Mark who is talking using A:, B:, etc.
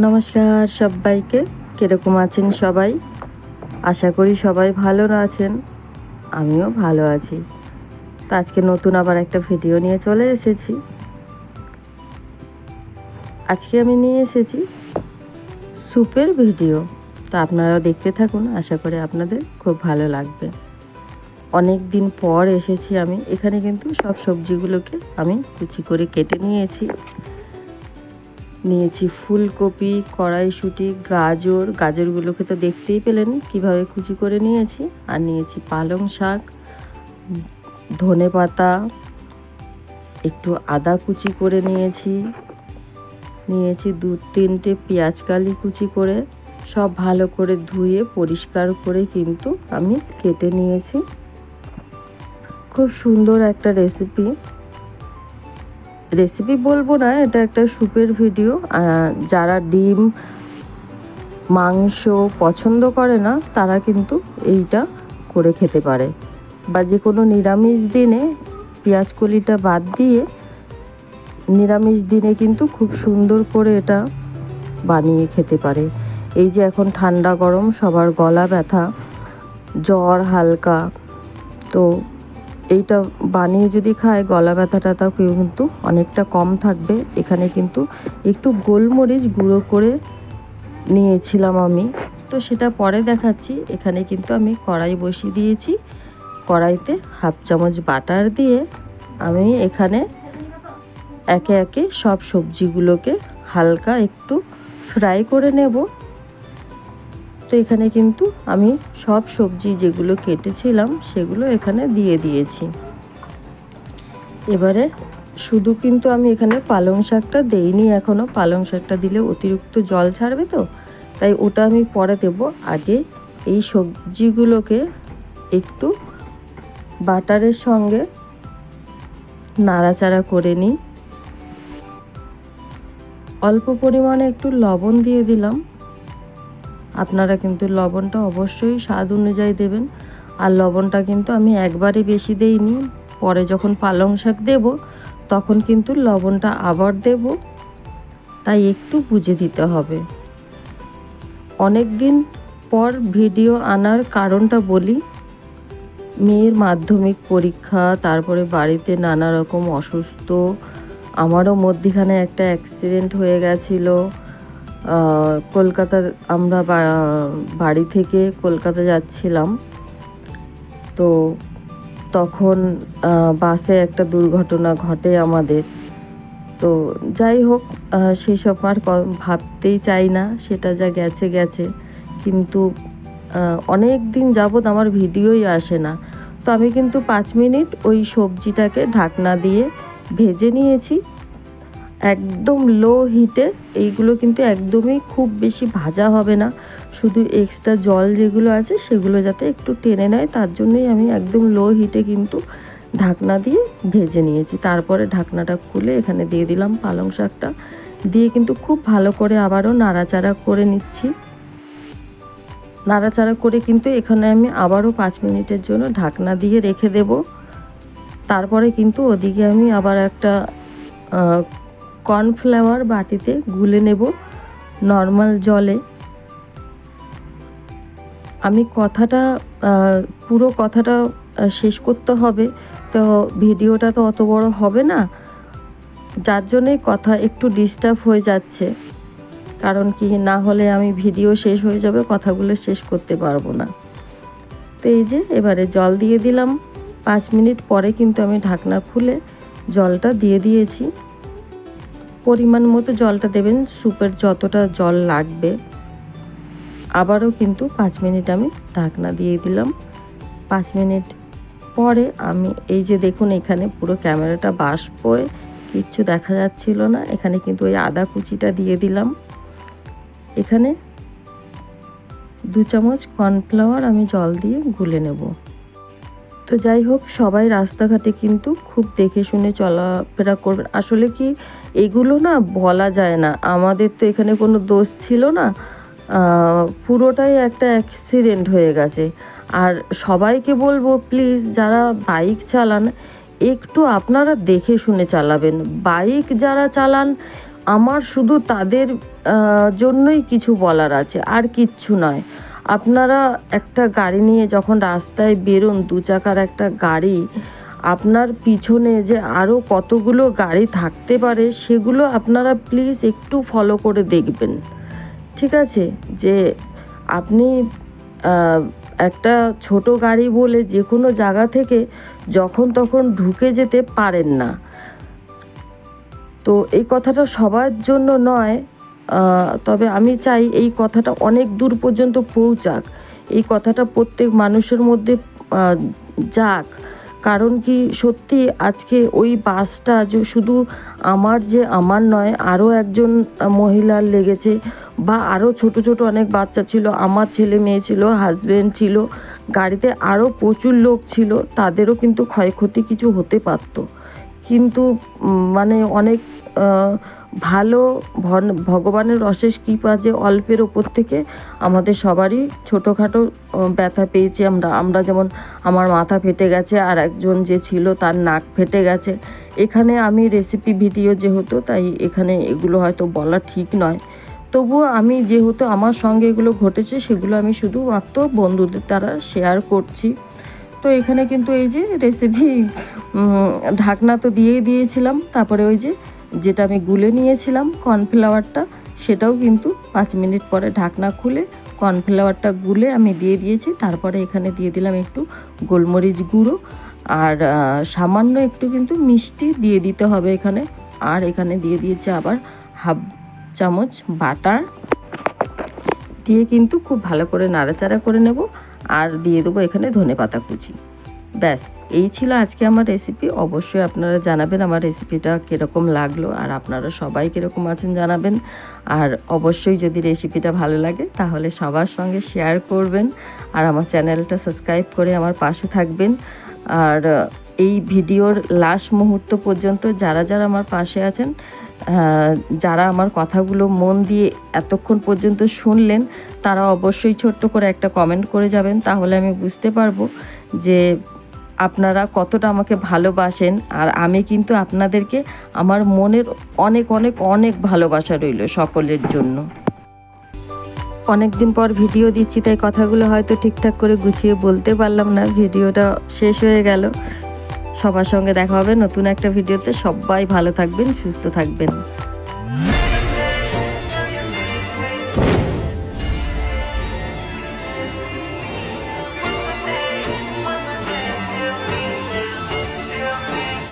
A: নমস্কার সবাইকে। কীরকম আছেন সবাই? আশা করি সবাই ভালো আছেন। আমিও ভালো আছি। তো আজকে নতুন আবার একটা ভিডিও নিয়ে চলে এসেছি। আজকে আমি নিয়ে এসেছি স্যুপের ভিডিও। তো আপনারাও দেখতে থাকুন, আশা করি আপনাদের খুব ভালো লাগবে। অনেক দিন পর এসেছি আমি। এখানে কিন্তু সব সবজিগুলোকে আমি কুচি করে কেটে নিয়েছি। নিয়েছি ফুলকপি, কড়াইশুঁটি, গাজর। গাজরগুলোকে তো দেখতেই পেলেন, কীভাবে কুচি করে নিয়েছি। আর নিয়েছি পালং শাক, ধনে পাতা, একটু আদা কুচি করে নিয়েছি। নিয়েছি দু তিনটে পেঁয়াজ কালি কুচি করে। সব ভালো করে ধুয়ে পরিষ্কার করে কিন্তু আমি কেটে নিয়েছি। খুব সুন্দর একটা রেসিপি রেসিপি বলব না, এটা একটা স্যুপের ভিডিও যারা ডিম, মাংস পছন্দ করে না, তারা কিন্তু এইটা করে খেতে পারে। বা যে কোনো নিরামিষ দিনে পেঁয়াজ কলিটা বাদ দিয়ে, নিরামিষ দিনে কিন্তু খুব সুন্দর করে এটা বানিয়ে খেতে পারে। এই যে এখন ঠান্ডা গরম, সবার গলা ব্যথা, জ্বর হালকা, তো এইটা বানিয়ে যদি খায়, গলা ব্যথা ট্যাথা কিন্তু অনেকটা কম থাকবে। এখানে কিন্তু একটু গোলমরিচ গুঁড়ো করে নিয়েছিলাম আমি। তো সেটা পরে দেখাচ্ছি। এখানে কিন্তু আমি কড়াই বসিয়ে দিয়েছি। কড়াইতে হাফ চামচ বাটার দিয়ে আমি এখানে একে একে সব সবজিগুলোকে হালকা একটু ফ্রাই করে নেব। তো এখানে কিন্তু আমি সব সবজি যেগুলো কেটেছিলাম সেগুলো এখানে দিয়ে দিয়েছি। এবারে শুধু কিন্তু আমি এখানে পালং শাকটা দেইনি এখনও পালং শাকটা দিলে অতিরিক্ত জল ছাড়বে তো, তাই ওটা আমি পরে দেব। আগে এই সবজিগুলোকে একটু বাটারের সঙ্গে নাড়াচাড়া করে নিই। অল্প পরিমাণে একটু লবণ দিয়ে দিলাম। আপনারা কিন্তু লবণটা অবশ্যই স্বাদ অনুযায়ী দেবেন। আর লবণটা কিন্তু আমি একবারে বেশি দেইনি। পরে যখন পালং শাক দেব, তখন কিন্তু লবণটা আবার দেব। তাই একটু বুঝে দিতে হবে। অনেক দিন পর ভিডিও আনার কারণটা বলি। মেয়ের মাধ্যমিক পরীক্ষা, তারপরে বাড়িতে নানা রকম অসুস্থ, আমারও মধ্যিখানে একটা অ্যাক্সিডেন্ট হয়ে গেছিল। কলকাতা আমরা বাড়ি থেকে কলকাতা যাচ্ছিলাম। তো তখন বাসে একটা দুর্ঘটনা ঘটে আমাদের। তো যাই হোক সেসব আর ভাবতেই চাই না, সেটা যা গেছে গেছে। কিন্তু অনেক দিন যাবৎ আমার ভিডিওই আসে না। তো আমি কিন্তু পাঁচ মিনিট ওই সবজিটাকে ঢাকনা দিয়ে ভেজে নিয়েছি। একদম লো হিটে এইগুলো কিন্তু একদমই খুব বেশি ভাজা হবে না। শুধু এক্সট্রা জল যেগুলো আছে, সেগুলো যাতে একটু টেনে নেয়, তার জন্যই আমি একদম লো হিটে কিন্তু ঢাকনা দিয়ে ভেজে নিয়েছি। তারপরে ঢাকনাটা খুলে এখানে দিয়ে দিলাম পালং শাকটা। দিয়ে কিন্তু খুব ভালো করে আবারও নাড়াচাড়া করে নিচ্ছি। নাড়াচাড়া করে কিন্তু এখানে আমি আবারও পাঁচ মিনিটের জন্য ঢাকনা দিয়ে রেখে দেব। তারপরে কিন্তু ওদিকে আমি আবার একটা কর্নফ্লাওয়ার বাটিতে গুলে নেব নর্মাল জলে। আমি কথাটা পুরো কথাটা শেষ করতে হবে। তো ভিডিওটা তো অত বড় হবে না। যার জন্যে কথা একটু ডিস্টার্ব হয়ে যাচ্ছে। কারণ কি, না হলে আমি ভিডিও শেষ হয়ে যাবে, কথাগুলো শেষ করতে পারব না। তো এই যে, এবারে জল দিয়ে দিলাম। পাঁচ মিনিট পরে কিন্তু আমি ঢাকনা খুলে জলটা দিয়ে দিয়েছি। পরিমাণ মতো জলটা দেবেন স্যুপের যতটা জল লাগবে। আবারও কিন্তু পাঁচ মিনিট আমি ঢাকনা দিয়ে দিলাম। পাঁচ মিনিট পরে আমি এই যে দেখুন এখানে পুরো ক্যামেরাটা বাষ্পয়ে, কিচ্ছু দেখা যাচ্ছিল না। এখানে কিন্তু ওই আদা কুচিটা দিয়ে দিলাম। এখানে দু চামচ কর্নফ্লাওয়ার আমি জল দিয়ে গুলে নেব। তো যাই হোক, সবাই রাস্তাঘাটে কিন্তু খুব দেখে শুনে চলাফেরা করবেন আসলে কি এগুলো না বলা যায় না। আমাদের তো এখানে কোনো দোষ ছিল না। পুরোটাই একটা অ্যাক্সিডেন্ট হয়ে গেছে। আর সবাইকে বলব প্লিজ যারা বাইক চালান, একটু আপনারা দেখে শুনে চালাবেন। বাইক যারা চালান, আমার শুধু তাদের জন্যই কিছু বলার আছে। আর কিচ্ছু নয়। আপনারা একটা গাড়ি নিয়ে যখন রাস্তায় বেরোন, দু চাকার একটা গাড়ি, আপনার পিছনে যে আরও কতগুলো গাড়ি থাকতে পারে, সেগুলো আপনারা প্লিজ একটু ফলো করে দেখবেন। ঠিক আছে? যে আপনি একটা ছোট গাড়ি বলে যে কোনো জায়গা থেকে যখন তখন ঢুকে যেতে পারেন না। তো এই কথাটা সবার জন্য নয় তবে আমি চাই এই কথাটা অনেক দূর পর্যন্ত পৌঁছাক। এই কথাটা প্রত্যেক মানুষের মধ্যে যাক। কারণ কি সত্যি আজকে ওই বাসটা যে শুধু আমার যে আমার নয়, আরও একজন মহিলার লেগেছে বা আরও ছোট ছোট অনেক বাচ্চা ছিল, আমার ছেলে মেয়ে ছিল হাজব্যান্ড ছিল, গাড়িতে আরও প্রচুর লোক ছিল, তাদেরও কিন্তু ক্ষয়ক্ষতি কিছু হতে পারতো। কিন্তু মানে অনেক ভালো ভগবানের অশেষ কৃপা যে অল্পের ওপর থেকে আমাদের সবারই ছোটোখাটো ব্যথা পেয়েছি আমরা। আমরা যেমন আমার মাথা ফেটে গেছে, আর একজন যে ছিল তার নাক ফেটে গেছে। এখানে আমি রেসিপি ভিডিও যেহেতু, তাই এখানে এগুলো হয়তো বলা ঠিক নয়। তবুও আমি যেহেতু আমার সঙ্গে এগুলো ঘটেছে, সেগুলো আমি শুধুমাত্র বন্ধুদের দ্বারা শেয়ার করছি। তো এখানে কিন্তু এই যে রেসিপি ঢাকনা তো দিয়েই দিয়েছিলাম, তারপরে ওই যে যেটা আমি গুলে নিয়েছিলাম কর্নফ্লাওয়ারটা, সেটাও কিন্তু পাঁচ মিনিট পরে ঢাকনা খুলে কর্নফ্লাওয়ারটা গুলে আমি দিয়ে দিয়েছি। তারপরে এখানে দিয়ে দিলাম একটু গোলমরিচ গুঁড়ো আর সামান্য একটু কিন্তু মিষ্টি দিয়ে দিতে হবে এখানে। আর এখানে দিয়ে দিয়েছি আবার হাফ চামচ বাটার। দিয়ে কিন্তু খুব ভালো করে নাড়াচাড়া করে নেব। আর দিয়ে দেবো এখানে ধনে পাতা কুচি। ব্যাস, এই ছিল আজকে আমার রেসিপি অবশ্যই আপনারা জানাবেন আমার রেসিপিটা কীরকম লাগল আর আপনারা সবাই কীরকম আছেন জানাবেন। আর অবশ্যই যদি রেসিপিটা ভালো লাগে, তাহলে সবার সঙ্গে শেয়ার করবেন আর আমার চ্যানেলটা সাবস্ক্রাইব করে আমার পাশে থাকবেন। আর এই ভিডিওর লাস্ট মুহূর্ত পর্যন্ত যারা যারা আমার পাশে আছেন যারা আমার কথাগুলো মন দিয়ে এতক্ষণ পর্যন্ত শুনলেন, তারা অবশ্যই ছোট্ট করে একটা কমেন্ট করে যাবেন, তাহলে আমি বুঝতে পারব যে আপনারা কতটা আমাকে ভালোবাসেন আর আমি কিন্তু আপনাদেরকে আমার মনের অনেক অনেক অনেক ভালোবাসা রইল সকলের জন্য। অনেক দিন পর ভিডিও দিচ্ছি, তাই কথাগুলো হয়তো ঠিকঠাক করে গুছিয়ে বলতে পারলাম না। ভিডিওটা শেষ হয়ে গেল। সবার সঙ্গে দেখা হবে নতুন একটা ভিডিওতে। সবাই ভালো থাকবেন, সুস্থ থাকবেন।